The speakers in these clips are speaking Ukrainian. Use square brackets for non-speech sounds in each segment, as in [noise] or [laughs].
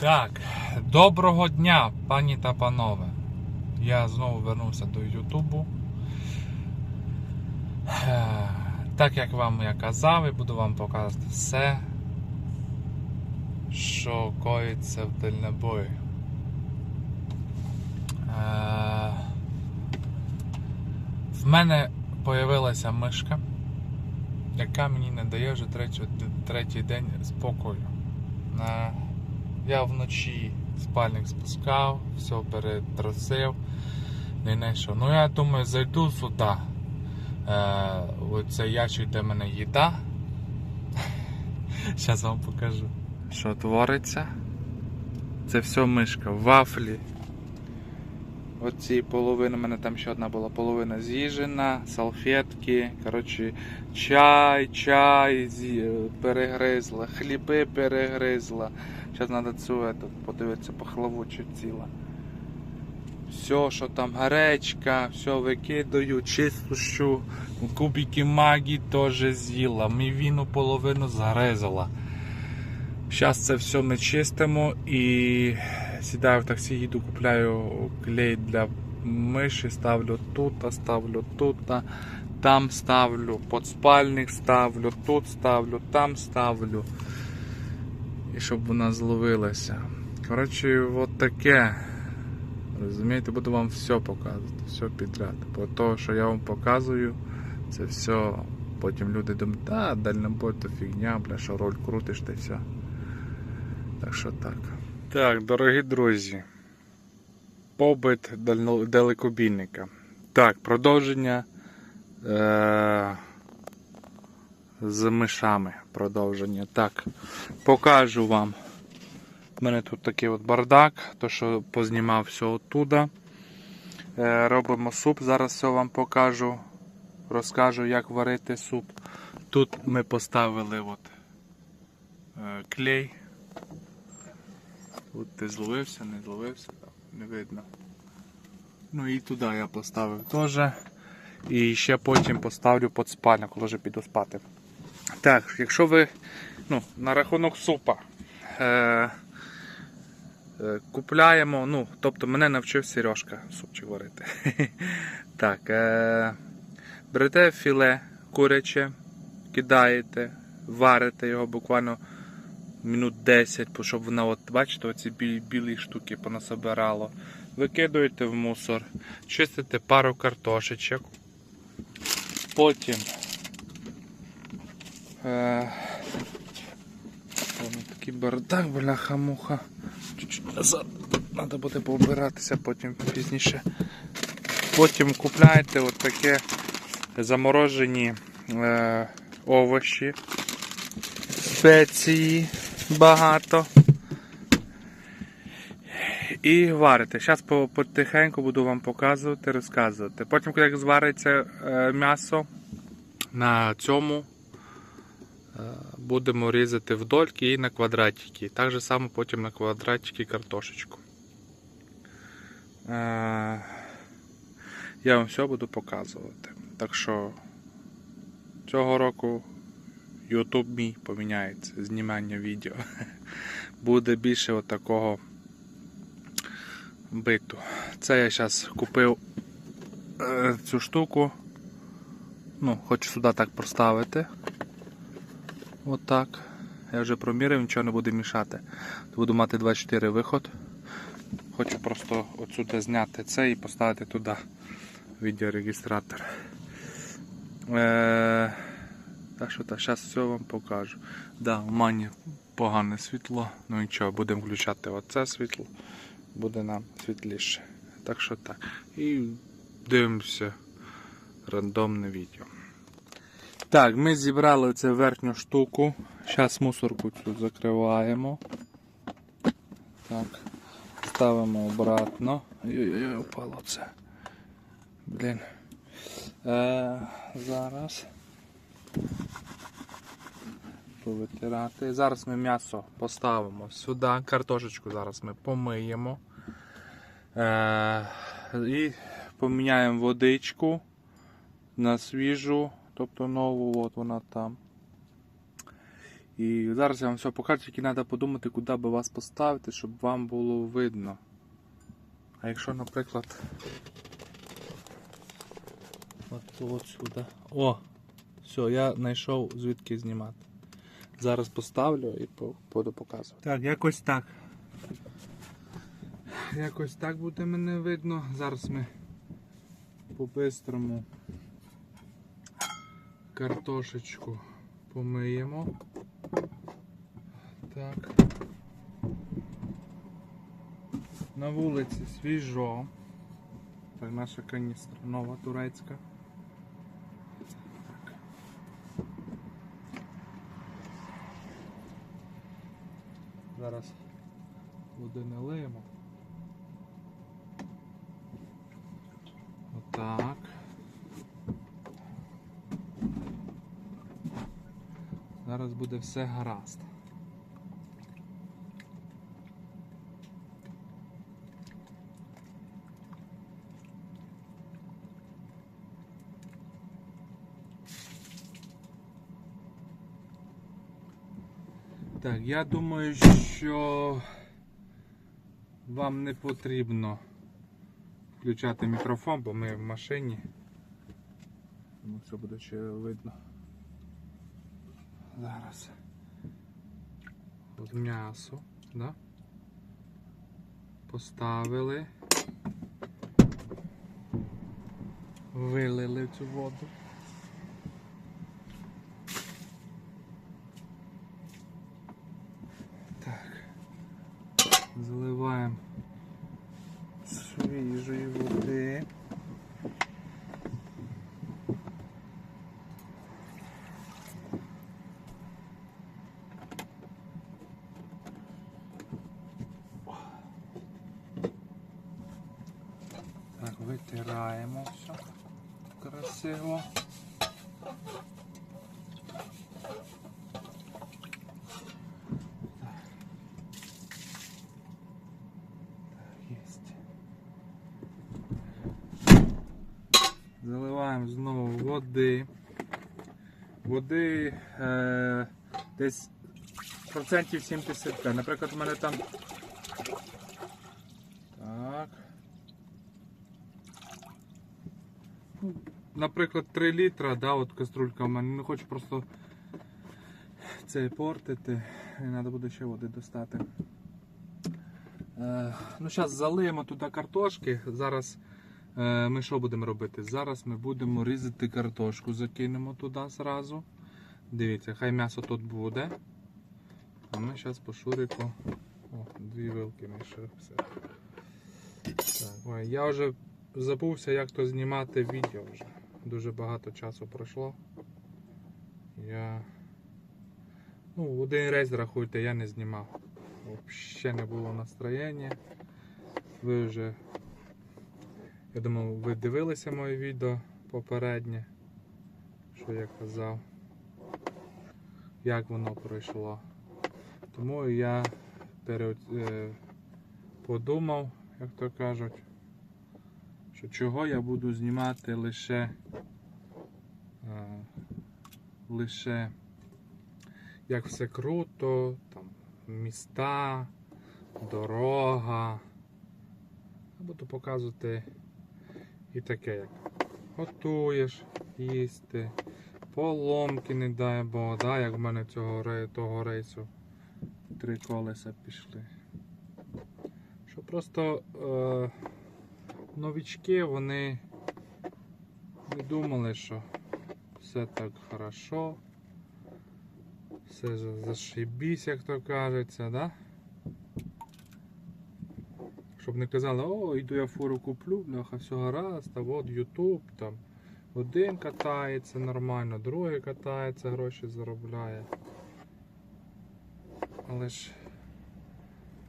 Так, доброго дня, пані та панове. Я знову вернувся до Ютубу. Е, Так як вам я казав, і буду вам показувати все, що коїться в дальнобої. Е, В мене появилася мишка, яка мені не дає вже третій, третій день спокою. Я вночі спальник спускав, все перетрусив, не знайшов. Ну я думаю, зайду сюди. Е, оцей ящик, де в мене їда. [laughs] Зараз вам покажу. Що твориться? Це все мишка, вафлі. Оці половини, у мене там ще одна була половина з'їжена, салфетки, коротше, чай, чай перегризла, хліби перегризла. Зараз треба цю ету, подивитися, пахлаву чи ціла. Все, що там гречка, все викидаю, чистощу, кубики магі теж з'їла, мівіну половину згризала. Зараз це все ми чистимо і сідаю в таксі, їду, купляю клей для миші, ставлю тут, ставлю тут, там ставлю, подспальник ставлю, тут ставлю, там ставлю. І щоб вона зловилася. Коротше, от таке. Розумієте, буду вам все показувати, все підряд. Бо то, що я вам показую, це все. Потім люди думають, та дальнобой то фігня, бля, що роль крутиш та все. Так що так. Так, дорогі друзі. Побит далекобійника. Так, продовження е- з мишами. Продовження. Так, покажу вам. У мене тут такий от бардак, то що познімав все оттуда. Е, робимо суп, зараз все вам покажу. Розкажу, як варити суп. Тут ми поставили от, е, клей. Тут ти зловився, не зловився, не видно. Ну і туди я поставив теж. І ще потім поставлю під спальню, коли вже піду спати. Так, якщо ви ну, на рахунок супа. Е, Е, Купляємо, ну, тобто мене навчив Сережка супчик варити. [laughs] так, е, берете філе куряче, кидаєте, варите його буквально минут 10, щоб воно, от, бачите, оці білі, білі штуки понасобирало. Викидуєте в мусор, чистите пару картошечок. Потім. Е, Воно такий бардак, бляха-муха. Чуть-чуть назад. Треба буде пообиратися потім пізніше. Потім купляєте от таке заморожені е, овочі, спеції багато. І варите. Зараз потихеньку буду вам показувати, розказувати. Потім, як звариться е, м'ясо на цьому будемо різати вдольки і на квадратики. Так же само потім на квадратики картошечку. Е, Я вам все буду показувати. Так що цього року YouTube мій поміняється, знімання відео. [laughs] Буде більше отакого биту. Це я зараз купив е, цю штуку. Ну, хочу сюди так проставити. Отак. Я вже проміряв, нічого не буде мішати. Буду мати 24 виход. Хочу просто отсюди зняти це і поставити туди відеорегістратор. Е, так що так, зараз все вам покажу. Да, у мене погане світло, ну нічого, будемо включати оце світло, буде нам світліше. Так що так. І дивимося рандомне відео. Так, ми зібрали цю верхню штуку. Зараз мусорку цю закриваємо. Так. Ставимо обратно. Ой-ой-ой, упало це. Блін. Е, зараз. Повитирати. Зараз ми м'ясо поставимо сюди. Картошечку зараз ми помиємо. Е, і поміняємо водичку на свіжу. Тобто нову, от вона там. І зараз я вам все покажу, тільки треба подумати, куди би вас поставити, щоб вам було видно. А якщо, наприклад. От, от сюди. О! Все, я знайшов звідки знімати. Зараз поставлю і буду показувати. Так, якось так. Якось так буде мене видно. Зараз ми по-бистрому картошечку помиємо. Так. На вулиці свіжо. Так, наша каністра нова турецька. Зараз води налиємо. Отак. Зараз буде все гаразд. Так, я думаю, що вам не потрібно включати мікрофон, бо ми в машині. Ну, це буде ще видно. Зараз. От м'ясо, да? Поставили. Вилили цю воду. Так. Заливаємо свіжої води. Так, витираємо все Так, єсть. Заливаємо знову води. Води е, десь процентів 75. Наприклад, у мене там. Так. Ну, Наприклад, 3 літра, да, от каструлька в мене. Не хочу просто це портити. І треба буде ще води достати. Е, ну, зараз залиємо туди картошки. Зараз е, ми що будемо робити? Зараз ми будемо різати картошку, закинемо туди зразу. Дивіться, хай м'ясо тут буде. А ми зараз по шурику. О, дві вилки мішаю. Все. Так, ой, я вже забувся, як то знімати відео вже. Дуже багато часу пройшло. Я. Ну, один рейс рахуйте, я не знімав. Взагалі не було настроєння. Ви вже. Я думав, ви дивилися моє відео попереднє, що я казав, як воно пройшло. Тому я е, подумав, як то кажуть, що чого я буду знімати лише е, лише як все круто, там міста, дорога. Буду показувати і таке, як готуєш, їсти, поломки, не дай Бог, да, як в мене цього того рейсу три колеса пішли. Що просто е, новічки вони не думали, що все так хорошо, все за- зашибісь, як то кажеться, да? Щоб не казали, о, йду я фуру куплю, бляха, все гаразд, а от Ютуб там. Один катається нормально, другий катається, гроші заробляє. Але ж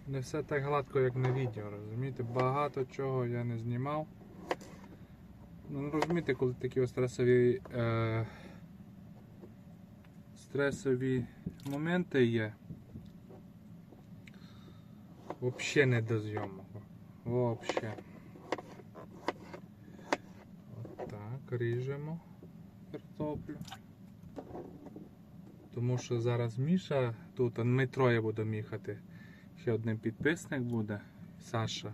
не все так гладко, як на відео, розумієте? Багато чого я не знімав. Ну, розумієте, коли такі стресові, е, стресові моменти є. Взагалі не до зйомок. Вообще. От так, ріжемо картоплю. Тому що зараз Міша тут, ми троє будемо їхати. Ще один підписник буде, Саша.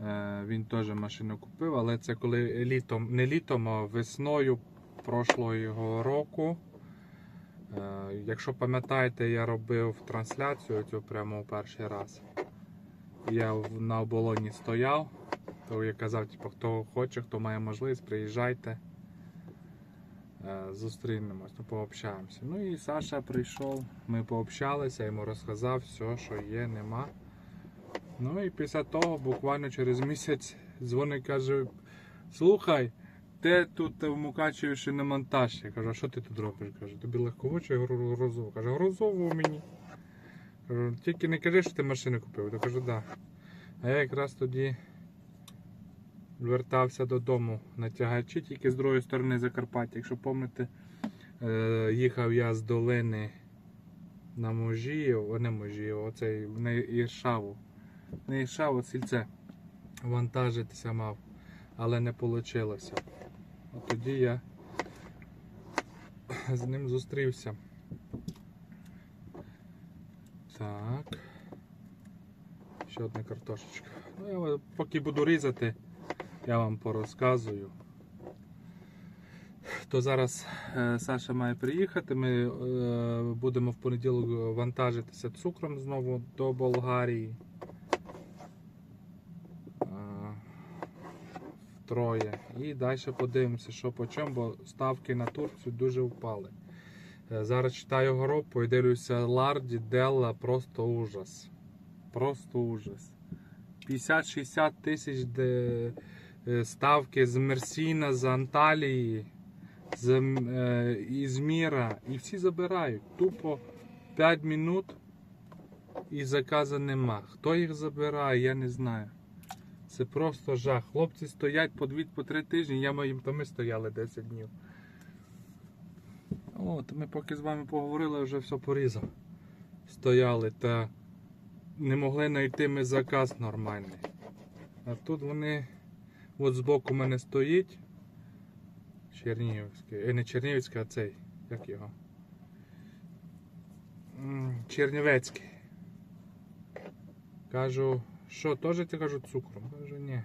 Е, Він теж машину купив, але це коли літом, не літом, а весною прошлого року. Е, Якщо пам'ятаєте, я робив трансляцію цю прямо у перший раз. Я на оболоні стояв, то я казав, типу, хто хоче, хто має можливість, приїжджайте. Е, Зустрінемось, ну, пообщаємося. Ну і Саша прийшов, ми пообщалися, йому розказав все, що є, нема. Ну і після того, буквально через місяць, дзвонить каже: Слухай, ти тут в Мукачеві ще не монтаж. Я кажу, а що ти тут робиш? Каже, тобі легкову чи гру- Каже, грузову мені. Кажу, тільки не кажи, що ти машину купив. Я кажу, да. А я якраз тоді вертався додому на тягачі, тільки з другої сторони Закарпаття. Якщо пам'ятаєте, е, їхав я з долини на Можіїв, не Можіїв, оцей на Іршаву. На Іршаву сільце вантажитися мав, але не вийшло. От тоді я з ним зустрівся. Так. Ще одна картошечка. Ну, я поки буду різати, я вам порозказую. То зараз е, Саша має приїхати. Ми е, будемо в понеділок вантажитися цукром знову до Болгарії. Е, втроє. І далі подивимося, що по чому, бо ставки на Турцію дуже впали. Зараз читаю горопу і дивлюся Ларді, Делла, просто ужас. Просто ужас. 50-60 тисяч де, ставки з Мерсіна, з Анталії, з е, Ізміра. І всі забирають. Тупо 5 минут і заказу нема. Хто їх забирає, я не знаю. Це просто жах. Хлопці стоять по 2-3 тижні, я моїм то ми стояли 10 днів. От, ми поки з вами поговорили, вже все порізав. Стояли та не могли знайти ми заказ нормальний. А тут вони от збоку мене стоїть. Чернігівський. Е, не Чернігівський, а цей. Як його? Чернівецький. Кажу, що, теж ти кажу цукром? Кажу, ні.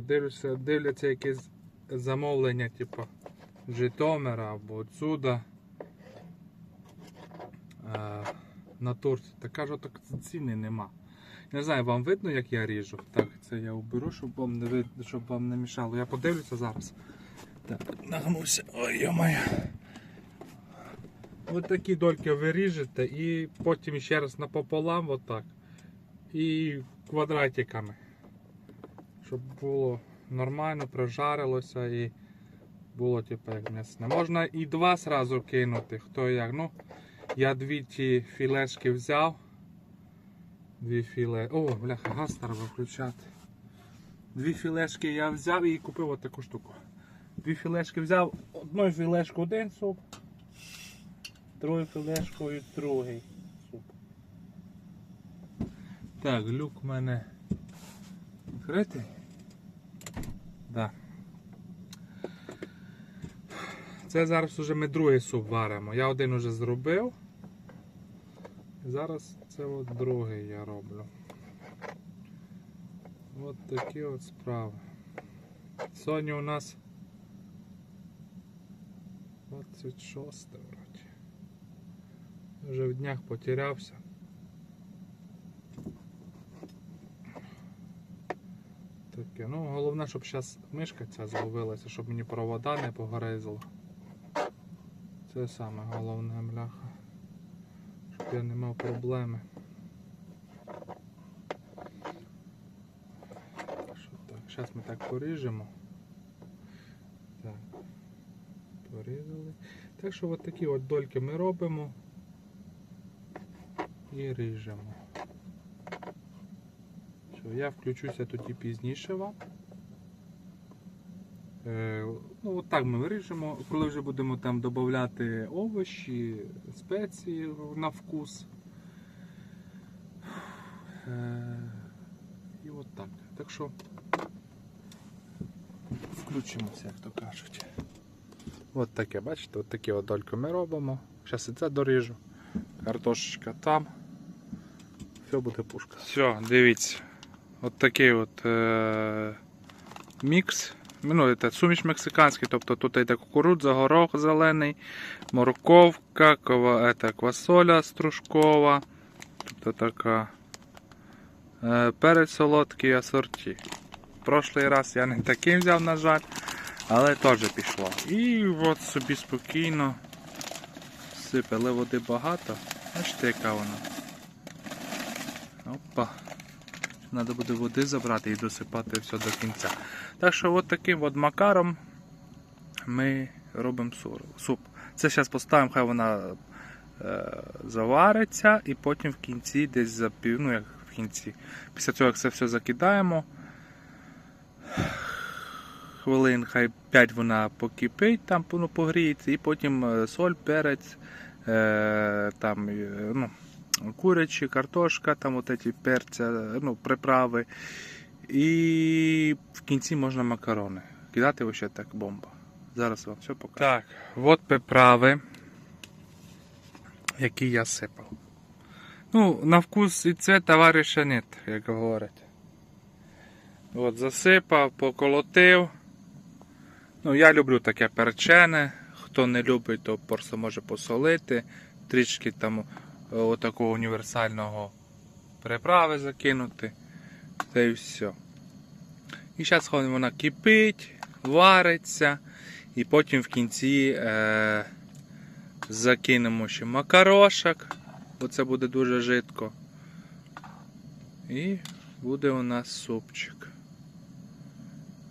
Дивлюся, дивляться якесь замовлення, типу, Житомира або отсюда. Е, на торті. Та кажу, так ціни нема. Не знаю, вам видно, як я ріжу. Так, це я уберу, щоб вам не щоб вам не мішало. Я подивлюся зараз. Так, нагнуся. Ой, йомаю. Ось такі дольки ви ріжете і потім ще раз напополам, отак. І квадратиками. Щоб було нормально, прожарилося і було типу як м'ясне. Можна і два зразу кинути, хто як. Ну, я дві ті філешки взяв. Дві філе. О, бляха, газ треба включати. Дві філешки я взяв і купив отаку штуку. Дві філешки взяв, одну філешку один суп, другу філешкою другий суп. Так, люк у мене відкритий. Да. Це зараз вже ми другий суп варимо. Я один уже зробив. Зараз це от другий я роблю. От такі от справи. Сьогодні у нас 26 вроді. Вже в днях потерявся. Таке. Ну, головне, щоб зараз мишка ця зловилася, щоб мені провода не погризла. Це саме головне, бляха. Щоб я не мав проблеми. Що так, зараз ми так поріжемо. Так. Порізали. Так що от такі от дольки ми робимо і ріжемо. Що, я включуся тоді пізніше вам. Е, ну, от так ми виріжемо. Коли вже будемо там додати овочі, спеції на вкус. Е, і от так. Так що включимося, як то кажуть. От таке, бачите, от такі от дольки ми робимо. Зараз і це доріжу. Картошечка там. Все буде пушка. Все, дивіться. От такий от е- мікс. Ну, це суміш мексиканський, тобто тут йде кукурудза, горох зелений, морковка, кова, это, квасоля стружкова. Тут така. Е, перець солодкий асорті. Прошлий раз я не таким взяв, на жаль, але теж пішло. І от собі спокійно сипали води багато. Бачите, яка вона. Опа. Треба буде води забрати і досипати все до кінця. Так що от таким от макаром ми робимо суп. Це зараз поставимо, хай вона е, завариться, і потім в кінці десь за пів, ну як в кінці. Після цього, як це все закидаємо, хвилин, хай 5 вона покипить, там ну, погріється, і потім е, соль, перець, е, там, ну, курячі, картошка, там от перця, ну, приправи. І в кінці можна макарони. Кидати вообще так бомба. Зараз вам все покажу. Так, от приправи, які я сипав. Ну, на вкус і це товариша нет, як говорять. От засипав, поколотив. Ну, я люблю таке перчене. Хто не любить, то просто може посолити. Трішки там е, отакого універсального приправи закинути. Та і все. І зараз вона кипить, вариться. І потім в кінці е, закинемо ще макарошок, бо це буде дуже жидко. І буде у нас супчик.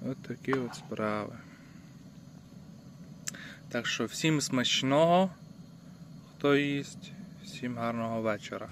От такі от справи. Так що всім смачного, хто їсть, всім гарного вечора.